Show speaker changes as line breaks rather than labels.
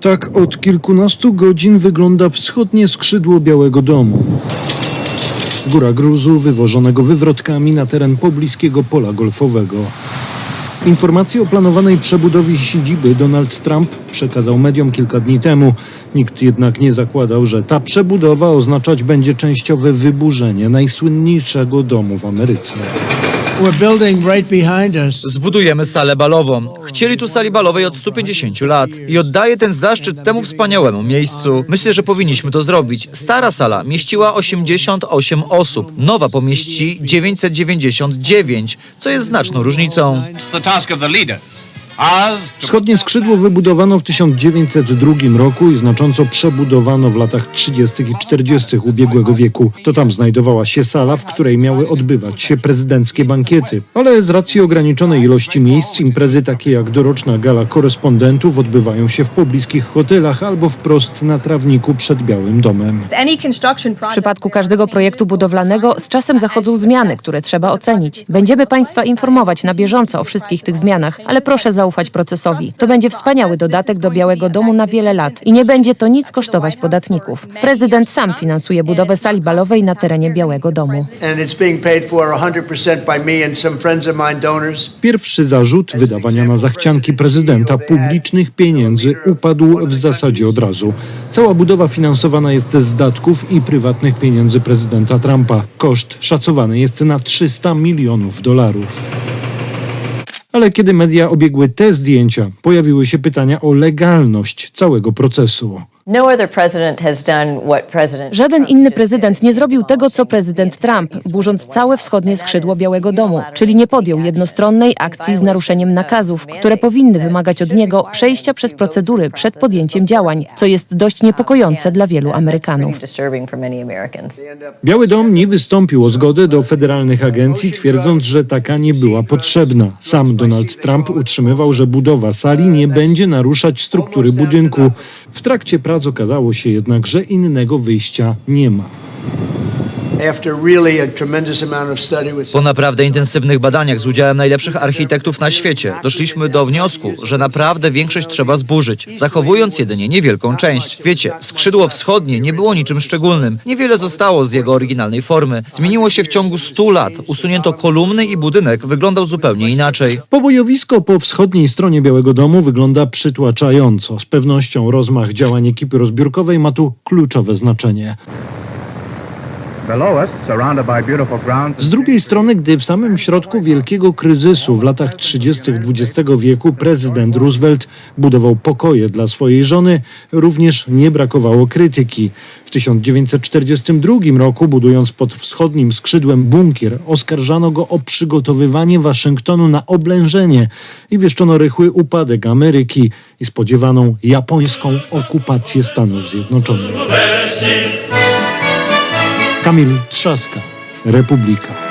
Tak od kilkunastu godzin wygląda wschodnie skrzydło Białego Domu. Góra gruzu wywożonego wywrotkami na teren pobliskiego pola golfowego. Informacje o planowanej przebudowie siedziby Donald Trump przekazał mediom kilka dni temu. Nikt jednak nie zakładał, że ta przebudowa oznaczać będzie częściowe wyburzenie najsłynniejszego domu w Ameryce.
We're building right behind us.
Zbudujemy salę balową. Chcieli tu sali balowej od 150 lat i oddaję ten zaszczyt temu wspaniałemu miejscu. Myślę, że powinniśmy to zrobić. Stara sala mieściła 88 osób, nowa pomieści 999, co jest znaczną różnicą.
It's the task of the leader.
Wschodnie skrzydło wybudowano w 1902 roku i znacząco przebudowano w latach 30. i 40. ubiegłego wieku. To tam znajdowała się sala, w której miały odbywać się prezydenckie bankiety. Ale z racji ograniczonej ilości miejsc imprezy takie jak doroczna gala korespondentów odbywają się w pobliskich hotelach albo wprost na trawniku przed Białym Domem.
W przypadku każdego projektu budowlanego z czasem zachodzą zmiany, które trzeba ocenić. Będziemy Państwa informować na bieżąco o wszystkich tych zmianach, ale proszę zaufać procesowi. To będzie wspaniały dodatek do Białego Domu na wiele lat i nie będzie to nic kosztować podatników. Prezydent sam finansuje budowę sali balowej na terenie Białego Domu.
and it's being paid for 100% by me and some friends of mine, donors.
Pierwszy zarzut wydawania na zachcianki prezydenta publicznych pieniędzy upadł w zasadzie od razu. Cała budowa finansowana jest z datków i prywatnych pieniędzy prezydenta Trumpa. Koszt szacowany jest na 300 milionów dolarów. Ale kiedy media obiegły te zdjęcia, pojawiły się pytania o legalność całego procesu.
No other president has done what President
Żaden inny prezydent nie zrobił tego, co prezydent Trump, burząc całe wschodnie skrzydło Białego Domu, czyli nie podjął jednostronnej akcji z naruszeniem nakazów, które powinny wymagać od niego przejścia przez procedury przed podjęciem działań, co jest dość niepokojące dla wielu Amerykanów.
Biały Dom nie wystąpił o zgodę do federalnych agencji, twierdząc, że taka nie była potrzebna. Sam Donald Trump utrzymywał, że budowa sali nie będzie naruszać struktury budynku. W trakcie prac okazało się jednak, że innego wyjścia nie ma.
Po naprawdę intensywnych badaniach z udziałem najlepszych architektów na świecie doszliśmy do wniosku, że naprawdę większość trzeba zburzyć, zachowując jedynie niewielką część. Wiecie, skrzydło wschodnie nie było niczym szczególnym. Niewiele zostało z jego oryginalnej formy. Zmieniło się w ciągu 100 lat. Usunięto kolumny i budynek wyglądał zupełnie inaczej.
Pobojowisko po wschodniej stronie Białego Domu wygląda przytłaczająco. Z pewnością rozmach działań ekipy rozbiórkowej ma tu kluczowe znaczenie. Z drugiej strony, gdy w samym środku wielkiego kryzysu w latach 30. XX wieku prezydent Roosevelt budował pokoje dla swojej żony, również nie brakowało krytyki. W 1942 roku, budując pod wschodnim skrzydłem bunkier, oskarżano go o przygotowywanie Waszyngtonu na oblężenie i wieszczono rychły upadek Ameryki i spodziewaną japońską okupację Stanów Zjednoczonych. Kamil Trzaska, Republika.